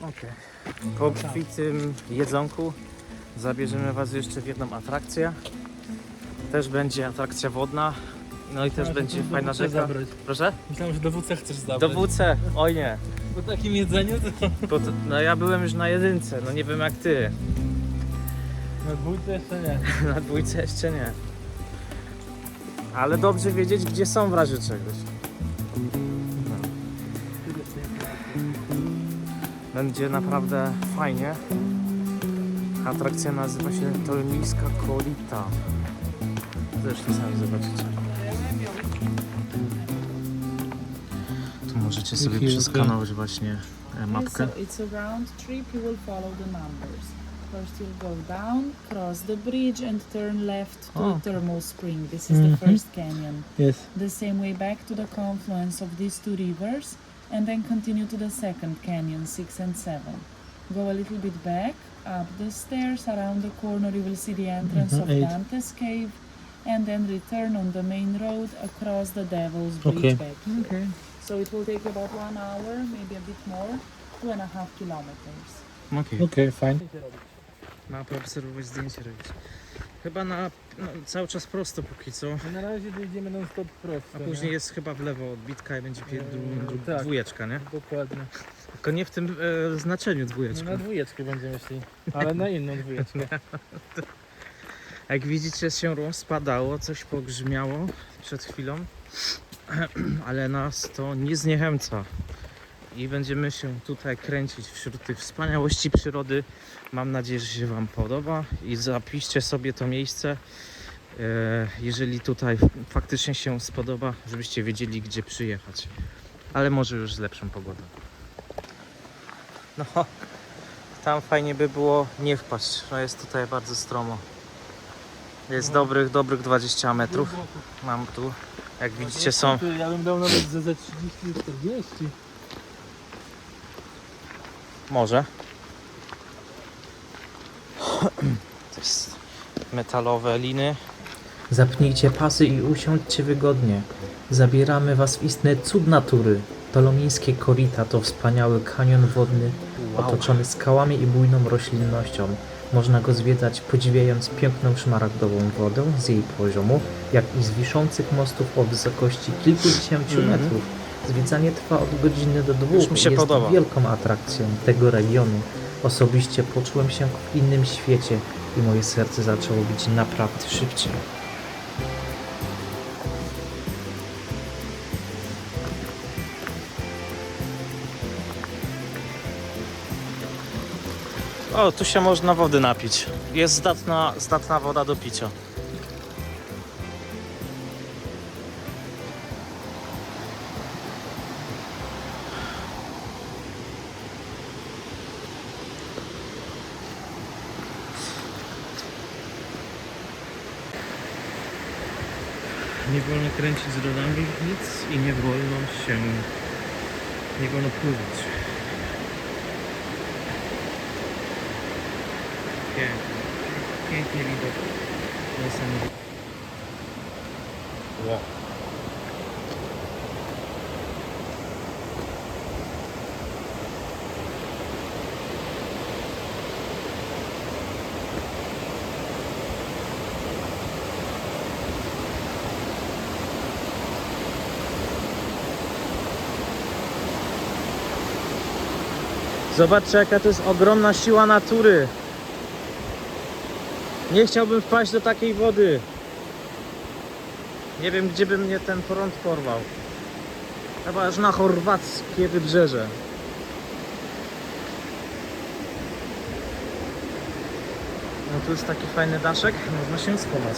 Okej. Po obfitym jedzonku zabierzemy Was jeszcze w jedną atrakcję. Też będzie atrakcja wodna. No i też będzie fajna rzeka. Zabrać. Proszę? Myślałem, że do WC chcesz zabrać. Do WC. Oj nie. Po takim jedzeniu to Bo to, no ja byłem już na jedynce, no nie wiem jak ty. na dwójce jeszcze nie. Na dwójce jeszcze nie. Ale dobrze wiedzieć, gdzie są w razie czegoś. Będzie naprawdę fajnie. Atrakcja nazywa się Tolmińska Kolita. Zresztą sami zobaczycie. Tu możecie sobie przeskanować właśnie e, mapkę. it's a round trip. You will follow the numbers. First, you'll go down, cross the bridge, and turn left to Oh. the thermal spring. This is Mhm. the first canyon. Yes. The same way back to the confluence of these two rivers, and then continue to the second canyon, six and seven. Go a little bit back, up the stairs. Around the corner, you will see the entrance Mhm, of eight. Dante's Cave, and then return on the main road across the Devil's Bridge Okay. back here. So it will take about one hour, maybe a bit more, two and a half kilometers. Okay. Okay, fine. Mapę obserwować, zdjęcie robić. Chyba na no, cały czas prosto póki co. Na razie dojdziemy non stop prosto. A nie? później jest chyba w lewo odbitka i będzie pie- dru, dru, tak. dwójeczka, nie? Dokładnie. Tylko nie w tym e, znaczeniu No dwójeczka. na dwójeczkę będziemy szli. Ale na inną dwójeczkę. Jak widzicie się spadało, coś pogrzmiało przed chwilą, ale nas to nie zniechęca. I będziemy się tutaj kręcić wśród tych wspaniałości przyrody. Mam nadzieję, że się Wam podoba i zapiszcie sobie to miejsce, e, jeżeli tutaj faktycznie się spodoba, żebyście wiedzieli, gdzie przyjechać. Ale może już z lepszą pogodą. No, tam fajnie by było nie wpaść. No jest tutaj bardzo stromo. Jest No. dobrych, dobrych 20 metrów. Mam tu, jak widzicie, są. Ja bym dał nawet ze 30-40. Może. To jest metalowe liny. Zapnijcie pasy i usiądźcie wygodnie. Zabieramy Was w istny cud natury. Dolomińskie Korita to wspaniały kanion wodny otoczony skałami i bujną roślinnością. Można go zwiedzać podziwiając piękną szmaragdową wodę z jej poziomu, jak i z wiszących mostów o wysokości kilkudziesięciu Mhm. metrów. Zwiedzanie trwa od godziny do dwóch. Już mi się Jest podoba. wielką atrakcją tego regionu. Osobiście poczułem się w innym świecie i moje serce zaczęło bić naprawdę szybciej. O, tu się można wody napić. Jest zdatna, zdatna woda do picia. Nie wolno kręcić z rodami nic i nie wolno się, nie wolno pływać. Pięknie. Pięknie widok. Wow. Zobaczcie jaka to jest ogromna siła natury. Nie chciałbym wpaść do takiej wody. Nie wiem, gdzie by mnie ten prąd porwał. Chyba aż na chorwackie wybrzeże. No tu jest taki fajny daszek, można się schować.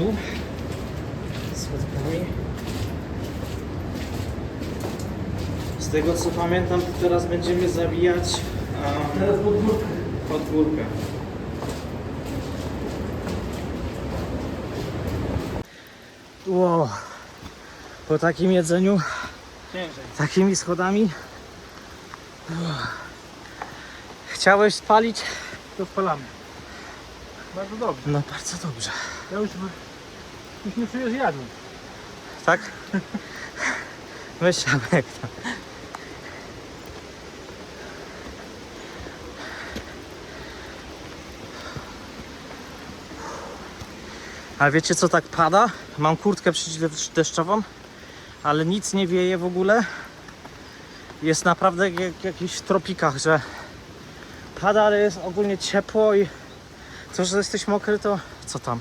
Dół. Schodkami. Z tego co pamiętam, to teraz będziemy zabijać Teraz pod górkę. pod górkę. Wow. Po takim jedzeniu, Ciężej. takimi schodami. Chciałeś spalić? To spalamy. Bardzo dobrze. No bardzo dobrze. Ja już, już nie czuję zjadł. Tak? Weź jak tam. A wiecie co tak pada? Mam kurtkę przeciwdeszczową, ale nic nie wieje w ogóle. Jest naprawdę jak w jakichś tropikach, że pada, ale jest ogólnie ciepło i to, że jesteś mokry, to co tam?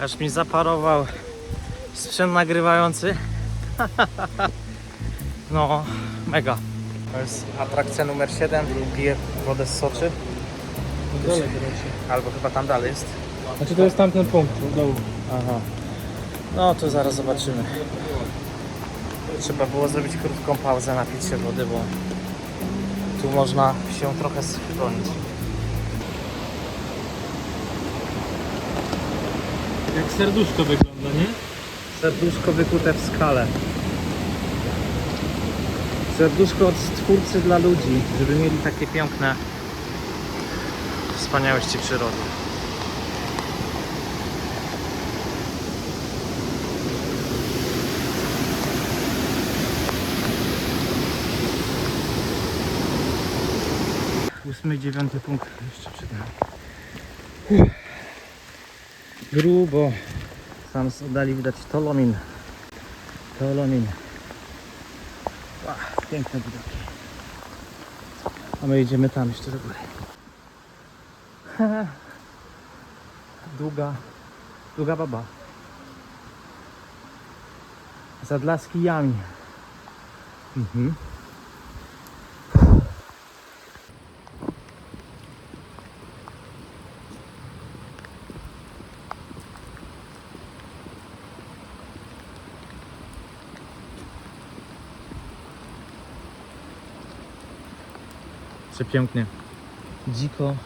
Aż mi zaparował sprzęt nagrywający. No, mega. To jest atrakcja numer 7. Piję wodę z soczy. Albo chyba tam dalej jest. Znaczy to jest tamten punkt w dołu. Aha. No to zaraz zobaczymy. Trzeba było zrobić krótką pauzę, napić się wody, bo tu można się trochę schronić. Jak serduszko wygląda, nie? Serduszko wykute w skale. Serduszko od twórcy dla ludzi, żeby mieli takie piękne wspaniałości przyrody. Ósmy, dziewiąty punkt jeszcze przed. Grubo. Tam z oddali widać Tolomin. Tolomin. Ła, piękne widoki. A my idziemy tam jeszcze do góry. Długa, długa baba. Zadlaski jami. Mhm. Przepięknie. Dziko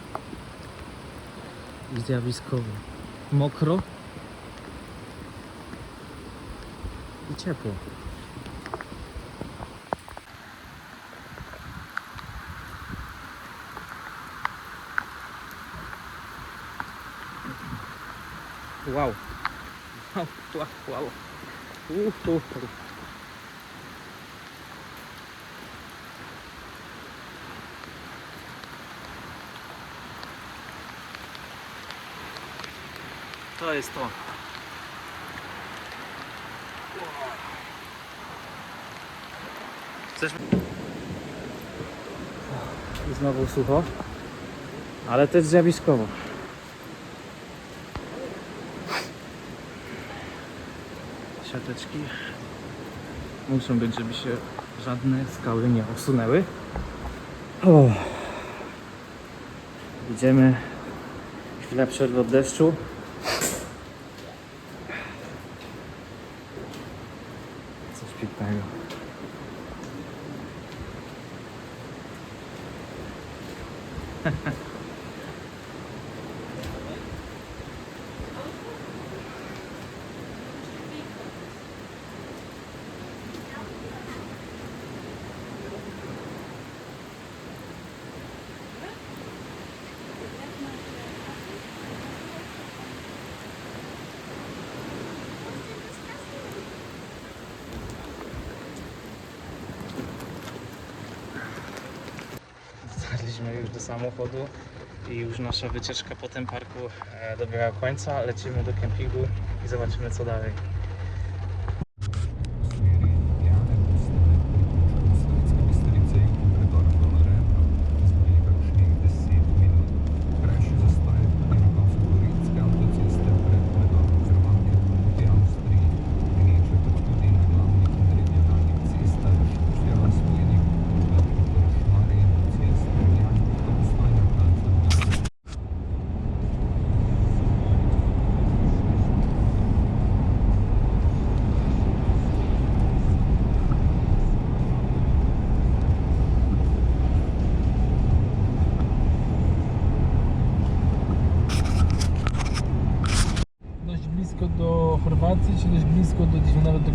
i zjawiskowo. Mokro i ciepło. Wow. Wow, wow, wow. Uh, uh, uh. To jest to. Chcesz... I znowu sucho. Ale też zjawiskowo. Siateczki muszą być, żeby się żadne skały nie osunęły. O. Idziemy. Chwila przerwy od deszczu. Coś pięknego. Dotarliśmy już do samochodu i już nasza wycieczka po tym parku e, dobiega końca. Lecimy do kempingu i zobaczymy co dalej.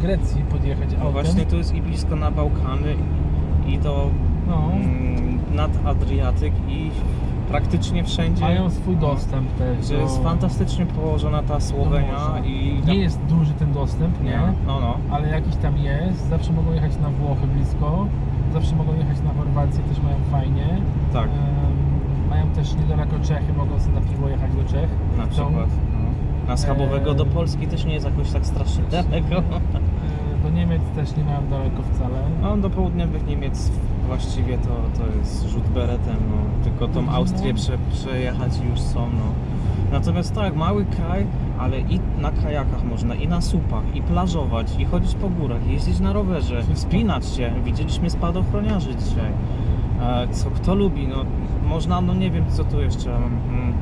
Grecji podjechać No autem. właśnie tu jest i blisko na Bałkany i to No. mm, nad Adriatyk i praktycznie wszędzie. Mają swój dostęp też. Że do- jest fantastycznie położona ta Słowenia i Nie jest duży ten dostęp, nie? nie. No no. Ale jakiś tam jest. Zawsze mogą jechać na Włochy blisko. Zawsze mogą jechać na Chorwację, też mają fajnie. Tak, Em, mają też niedaleko Czechy, mogą sobie na piwo jechać do Czech. na przykład. No. Na Schabowego do Polski też nie jest jakoś tak strasznie daleko. E, Do Niemiec też nie mają daleko wcale. No do południowych Niemiec właściwie to, to jest rzut beretem, no. tylko tą No. Austrię prze, przejechać już są. No. Natomiast tak, mały kraj, ale i na kajakach można, i na supach, i plażować, i chodzić po górach, i jeździć na rowerze, wspinać się. Widzieliśmy spadochroniarzy dzisiaj. E, Co kto lubi, no można, no nie wiem co tu jeszcze. mm,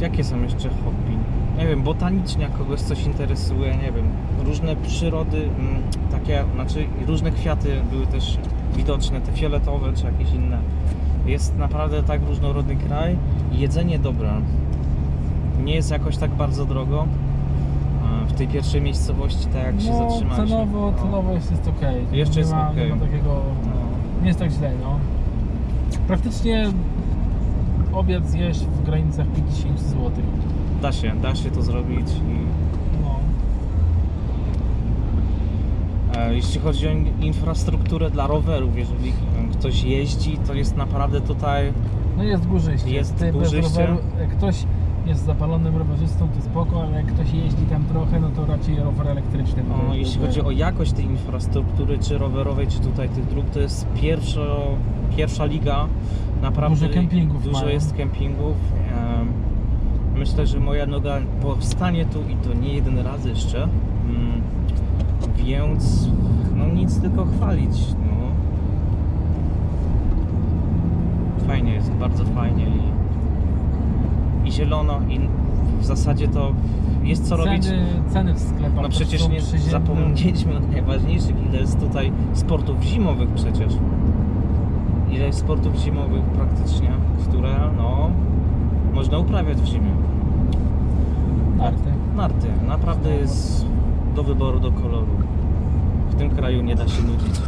Jakie są jeszcze hobby? Nie wiem, botanicznie kogoś coś interesuje, nie wiem, różne przyrody, mm, takie, znaczy różne kwiaty były też widoczne, te fioletowe czy jakieś inne. Jest naprawdę tak różnorodny kraj i jedzenie dobre. Nie jest jakoś tak bardzo drogo. E, W tej pierwszej miejscowości, tak jak się no, zatrzymaliśmy. cenowo, No. cenowo jest, jest ok. Jeszcze nie jest ma, okej. Nie ma takiego... No. Nie jest tak źle, no. Praktycznie obiad zjeść w granicach 50 zł. Da się, da się to zrobić i No. E, Jeśli chodzi o in- infrastrukturę dla rowerów, jeżeli e, ktoś jeździ, to jest naprawdę tutaj no jest górzyście. Jest Ty bez górzyście. roweru, jak ktoś jest zapalonym rowerzystą, to spoko, ale jak ktoś jeździ tam trochę, no to raczej rower elektryczny. o, jeśli chodzi o jakość tej infrastruktury, czy rowerowej, czy tutaj tych dróg, to jest pierwszo, pierwsza liga. Naprawdę Dużo kempingów dużo mają. jest kempingów. Em, Myślę, że moja noga powstanie tu i to nie jeden raz jeszcze. Mm, Więc no nic tylko chwalić. No. Fajnie jest, bardzo fajnie i, zielono i w zasadzie to jest co robić. Ceny, ceny w sklepach No przecież nie zapomnieliśmy o najważniejszych, ile jest tutaj sportów zimowych przecież. Ile jest sportów zimowych praktycznie, które no można uprawiać w zimie. Narty. Narty, naprawdę jest do wyboru, do koloru. W tym kraju nie da się nudzić.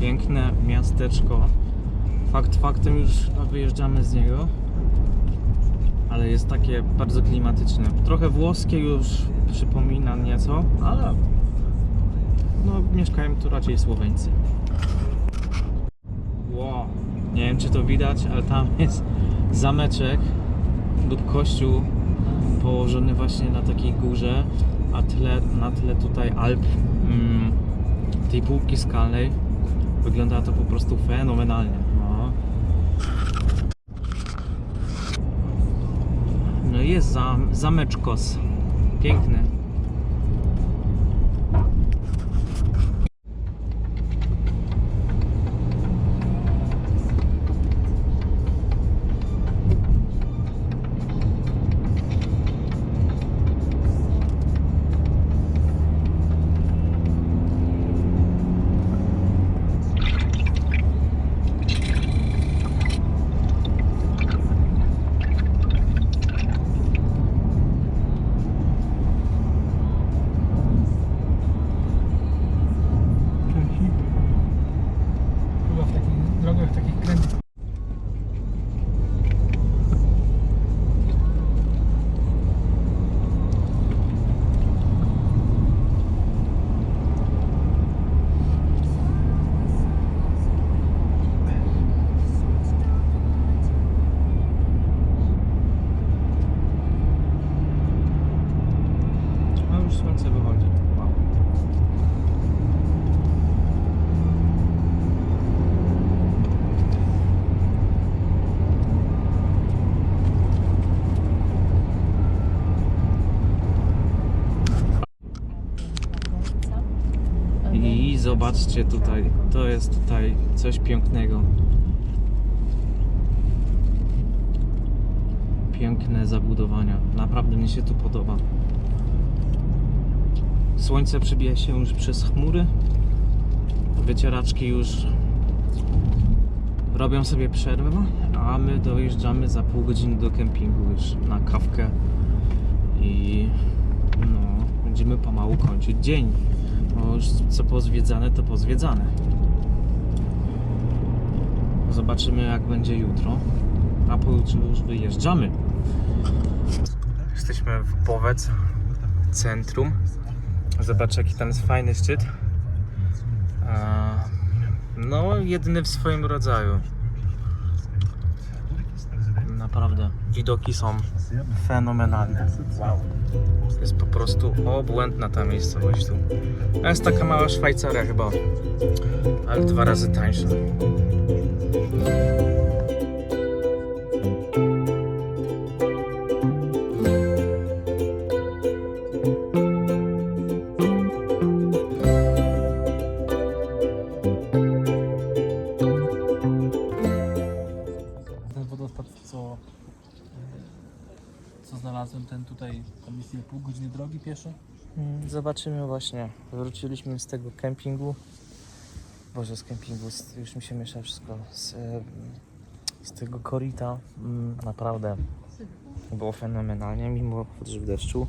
Piękne miasteczko. Fakt faktem już wyjeżdżamy z niego. Ale jest takie bardzo klimatyczne. Trochę włoskie już przypomina nieco, ale no, mieszkają tu raczej Słoweńcy. Wow. Nie wiem czy to widać, ale tam jest zameczek lub kościół położony właśnie na takiej górze, a tle, na tle tutaj Alp, mm, tej półki skalnej. Wygląda to po prostu fenomenalnie. Zameczkos. Piękny. Zobaczcie tutaj, to jest tutaj coś pięknego. Piękne zabudowania. Naprawdę mi się tu podoba. Słońce przebija się już przez chmury. Wycieraczki już robią sobie przerwę, a my dojeżdżamy za pół godziny do kempingu już na kawkę i no, będziemy pomału kończyć dzień. Bo już co pozwiedzane, to pozwiedzane. Zobaczymy jak będzie jutro, a pojutrze już wyjeżdżamy. Jesteśmy w Powec centrum. Zobacz jaki tam jest fajny szczyt. No, jedyny w swoim rodzaju. Naprawdę, widoki są fenomenalne. Wow. Jest po prostu obłędna ta miejscowość tu. To jest taka mała Szwajcaria chyba, ale dwa razy tańsza. Mm, Zobaczymy właśnie. Wróciliśmy z tego kempingu. Boże, z kempingu, już mi się miesza wszystko. Z, z tego korita. Mm, Naprawdę było fenomenalnie, mimo że w deszczu.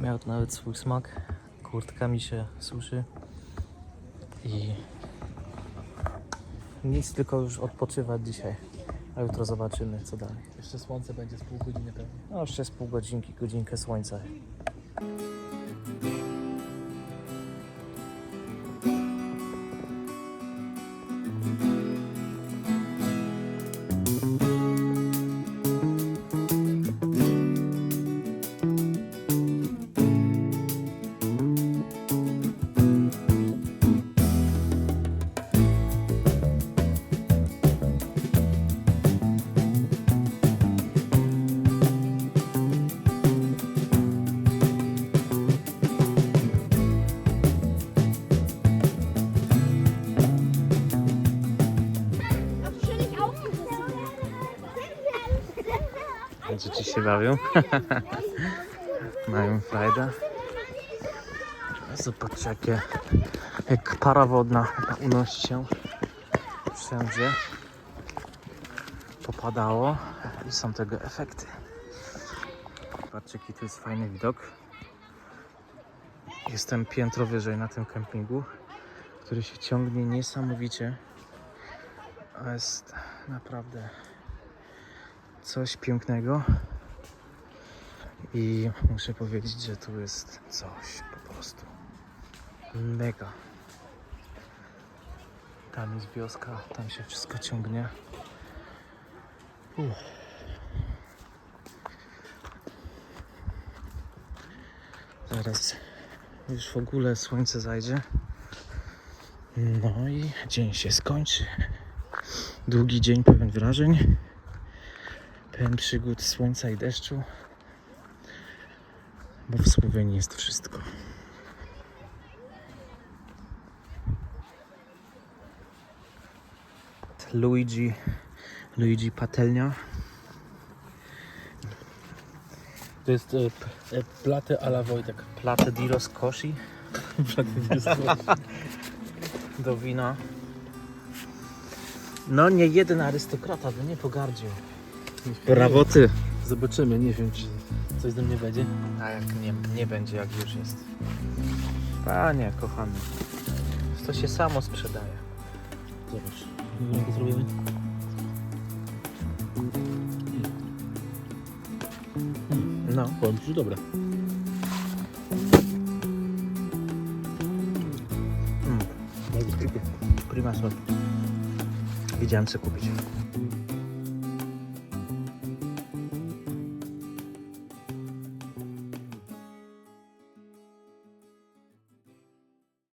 Miał to nawet swój smak. Kurtka mi się suszy. I nic, tylko już odpoczywać dzisiaj. A jutro zobaczymy, co dalej. Jeszcze słońce będzie z pół godziny pewnie. No, jeszcze z pół godzinki, godzinkę słońca. Thank you. Się bawią. Mają frajdę. Zobaczcie jakie, jak para wodna unosi się wszędzie. Popadało i są tego efekty. Patrzcie jaki to jest fajny widok. Jestem piętro wyżej na tym kempingu, który się ciągnie niesamowicie. A jest naprawdę coś pięknego i muszę powiedzieć, że tu jest coś po prostu mega. Tam jest wioska, tam się wszystko ciągnie. Uff. Już w ogóle słońce zajdzie. No i dzień się skończy. Długi dzień pełen wrażeń pełen przygód słońca i deszczu, bo w Słowenii jest wszystko. Luigi, Luigi Patelnia. To jest e, p- e, platy ala Wojtek. Plate di Roscosi do wina. No nie jeden arystokrata by nie pogardził. Brawo ty. Zobaczymy, nie wiem czy coś ze mnie będzie. A jak nie, nie będzie, jak już jest. Panie, kochany. To się samo sprzedaje. Zobacz. Jak to zrobimy? No. Powiem ci, że dobre. Mm. Prima sort. Wiedziałem co kupić.